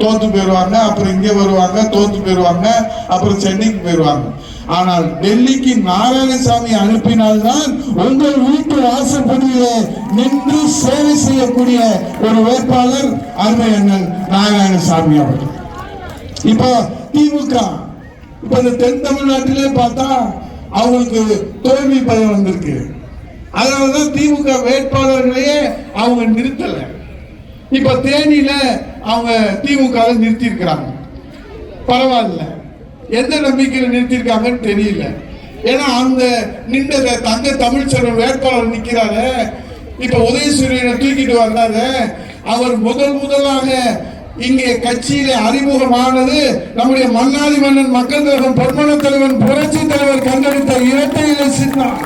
தோத்து போயிடுவாங்க அப்புறம் இங்க வருவாங்க தோத்து போயிடுவாங்க அப்புறம் சென்னைக்கு போயிடுவாங்க. ஆனால் டெல்லிக்கு நாராயணசாமி அனுப்பினால்தான் உங்கள் வீட்டு வாசப்படியிலே நின்று சேவை செய்யக்கூடிய ஒரு வேட்பாளர் அருமை அண்ணன் நாராயணசாமி அவர்கள். இப்போ திமுக இப்ப இந்த தென் தமிழ்நாட்டிலே பார்த்தா அவங்களுக்கு தோல்வி பயம் வந்திருக்கு. அதனாலதான் திமுக வேட்பாளர்களையே அவங்க நிறுத்தல. இப்ப தேனியில அவங்க திமுகவை நிறுத்தியிருக்கிறாங்க. பரவாயில்ல. எந்த நம்பிக்கையில் நிறுத்தியிருக்காங்கன்னு தெரியல. ஏன்னா அந்த நின்ற தங்க தமிழ்ச்செல்வன் வேட்பாளர் நிற்கிறார இப்ப உதயசூரியனை தூக்கிட்டு வந்தாரு அவர் முதல் முதலாக இங்கே கட்சியில அறிமுகமானது நம்முடைய மன்னாதி மன்னன் மக்கள் தலைவன் பொன்மன தலைவன் புரட்சி தலைவர் கண்டெடுத்த இரட்டை இலை சின்னம்.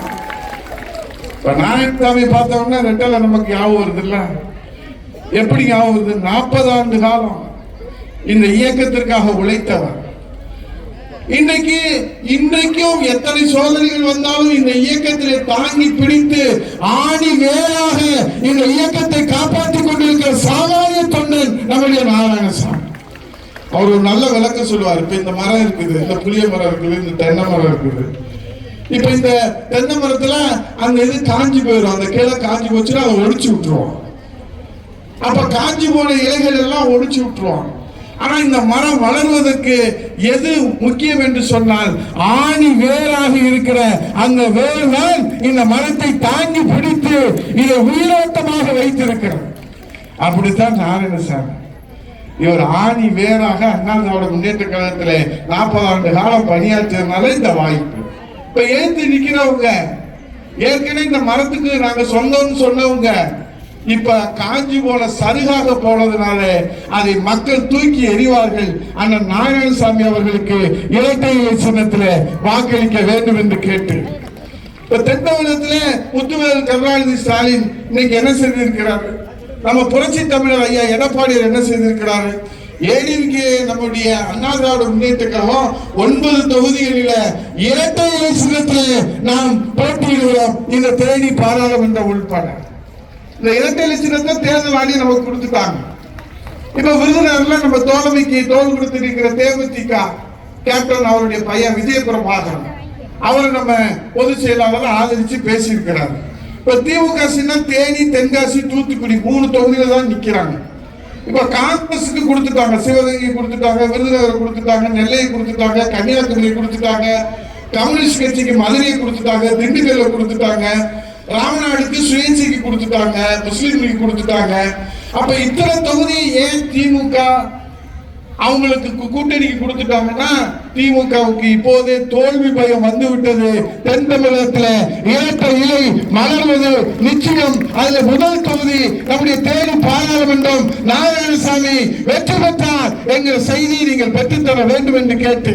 இப்ப நாராயணசாமி பார்த்த உடனே நமக்கு ஞாபகம் வருதுல்ல. எப்படி ஞாபகம் நாற்பது ஆண்டு காலம் இந்த இயக்கத்திற்காக உழைத்தவர். இன்றைக்கு இன்றைக்கும் எத்தனை சோதனைகள் வந்தாலும் இந்த இயக்கத்திலே தாங்கி பிடித்து ஆணி வேறாக இந்த இயக்கத்தை காப்பாற்றிக் கொண்டிருக்கிற சாமானிய தொண்டன் நம்முடைய நாராயணசாமி. அவர் ஒரு நல்ல விளக்கம் சொல்லுவார். இப்ப இந்த மரம் இருக்குது இந்த புளிய மரம் இருக்குது இந்த தென்னை மரம் இருக்குது. இப்ப இந்த தென்னை மரத்துல அந்த இது காஞ்சி போயிடும் அந்த கீழே காஞ்சி போச்சுன்னா அதை ஒடிச்சு விட்டுருவோம். அப்ப காஞ்சி போன இலைகள் எல்லாம் ஒழிச்சு விட்டுருவாங்க. ஆனா இந்த மரம் வளர்வதற்கு எது முக்கியம் என்று சொன்னால் ஆணி வேராக இருக்கிற அந்த வேர் தான் இந்த மரத்தை தாங்கி பிடித்து இதை உயிரோட்டமாக வைத்திருக்கிறது. அப்படித்தான் நாராயணசாமி இவர் ஆணி வேறாக அண்ணா திராவிட முன்னேற்ற கழகத்திலே நாற்பது ஆண்டு காலம் பணியாற்றியதுனால இந்த வாய்ப்பு. இப்ப ஏத்து நிக்கிறவங்க ஏற்கனவே இந்த மரத்துக்கு நாங்க சொந்தம்னு சொன்னவங்க இப்ப காஞ்சி போன சருகாக போனதுனால அதை மக்கள் தூக்கி எறிவார்கள். அண்ணன் நாராயணசாமி அவர்களுக்கு இரட்டை சின்னத்தில் வாக்களிக்க வேண்டும் என்று கேட்டு. இப்ப தென் முத்துவேல் கருணாநிதி ஸ்டாலின் இன்னைக்கு என்ன செய்திருக்கிறார்? நம்ம புரட்சி தமிழர் ஐயா எடப்பாடியார் என்ன செய்திருக்கிறாரு? ஏடிஎம்கே நம்முடைய அண்ணா திராவிட முன்னேற்ற கழகம் ஒன்பது தொகுதிகளில இரட்டை இலை சின்னத்தில் நாம் போட்டியிடுகிறோம். இந்த தேனி பாராளுமன்ற உள்பட இந்த இரட்டை சின்னத்தை தேர்தல் ஆணையம் நமக்கு கொடுத்துட்டாங்க. இப்ப விருதுநகர்ல நம்ம தோழமைக்கு தோல் கொடுத்திருக்கிற தேமுதிக கேப்டன் அவருடைய பையன் விஜயபுரம் விஜயபிரபாகரன் அவரை நம்ம பொதுச் செயலாளர் ஆதரிச்சு பேசியிருக்கிறார். இப்ப திமுக சின்னம் தேனி தென்காசி தூத்துக்குடி மூணு தொகுதியில தான் நிக்கிறாங்க. இப்ப காங்கிரஸுக்கு கொடுத்துட்டாங்க சிவகங்கை கொடுத்துட்டாங்க விருதுநகர் கொடுத்துட்டாங்க நெல்லையை கொடுத்துட்டாங்க கன்னியாகுமரி கொடுத்துட்டாங்க கம்யூனிஸ்ட் கட்சிக்கு மதுரையை கொடுத்துட்டாங்க திண்டுக்கல்ல கொடுத்துட்டாங்க. ராமநாடுக்கு சுயேட்சைக்கு கொடுத்துட்டாங்க முஸ்லீம் லீக் கொடுத்துட்டாங்க. அப்ப இத்தனை தொகுதி ஏன் திமுக அவங்களுக்கு கூட்டணிக்கு கொடுத்துட்டாங்கன்னா திமுகவுக்கு இப்போதே தோல்வி பயம் வந்து விட்டது தென் தமிழகத்துல இரட்டை இலை மலர்வது நிச்சயம். அதுல முதல் தொகுதி நம்முடைய தேனி பாராளுமன்றம் நாராயணசாமி வெற்றி பெற்றார் எங்கள் செய்தி நீங்கள் பெற்றுத்தர வேண்டும் என்று கேட்டு